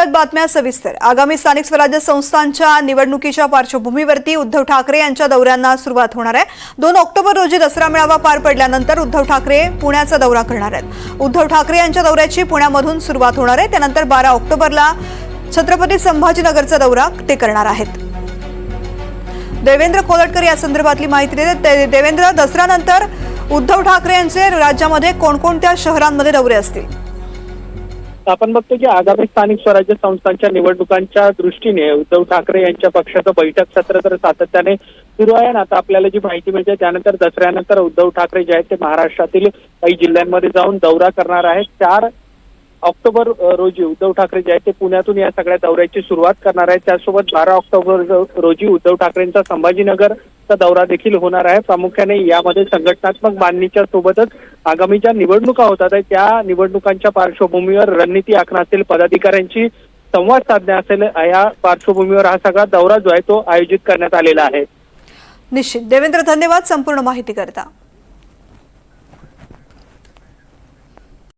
पाहुयात बातम्या सविस्तर. आगामी स्थानिक स्वराज्य संस्थांच्या निवडणुकीच्या पार्श्वभूमीवरती उद्धव ठाकरे यांच्या दौऱ्यांना सुरुवात होणार आहे. दोन ऑक्टोबर रोजी दसरा मेळावा पार पडल्यानंतर उद्धव ठाकरे पुण्याचा दौरा करणार आहेत. उद्धव ठाकरे यांच्या दौऱ्याची पुण्यामधून सुरुवात होणार आहे. त्यानंतर बारा ऑक्टोबरला छत्रपती संभाजीनगरचा दौरा ते करणार आहेत. देवेंद्र कोलटकर या संदर्भातली माहिती देते ते- देवेंद्र दसऱ्यानंतर उद्धव ठाकरे यांचे राज्यामध्ये कोणकोणत्या शहरांमध्ये दौरे असतील? आपण बघतो की आगामी स्थानिक स्वराज्य संस्थांच्या निवडणुकांच्या दृष्टीने उद्धव ठाकरे यांच्या पक्षाचं बैठक सत्र तर सातत्याने सुरू आहे आता आपल्याला जी माहिती मिळते त्यानंतर दसऱ्यानंतर उद्धव ठाकरे जे आहेत ते महाराष्ट्रातील काही जिल्ह्यांमध्ये जाऊन दौरा करणार आहेत. चार ऑक्टोबर रोजी उद्धव ठाकरे जे आहेत ते पुण्यातून या सगळ्या दौऱ्याची सुरुवात करणार आहेत. त्यासोबत बारा ऑक्टोबर रोजी उद्धव ठाकरेंचा संभाजीनगरचा दौरा देखील होणार आहे. प्रामुख्याने यामध्ये संघटनात्मक बांधणीच्या सोबतच आगामी ज्या निवडणुका होतात त्या निवडणुकांच्या पार्श्वभूमीवर रणनीती आखणं असेल पदाधिकाऱ्यांची संवाद साधणे असेल या पार्श्वभूमीवर हा सगळा दौरा जो आहे तो आयोजित करण्यात आलेला आहे. निश्चित. देवेंद्र धन्यवाद. संपूर्ण माहिती करता.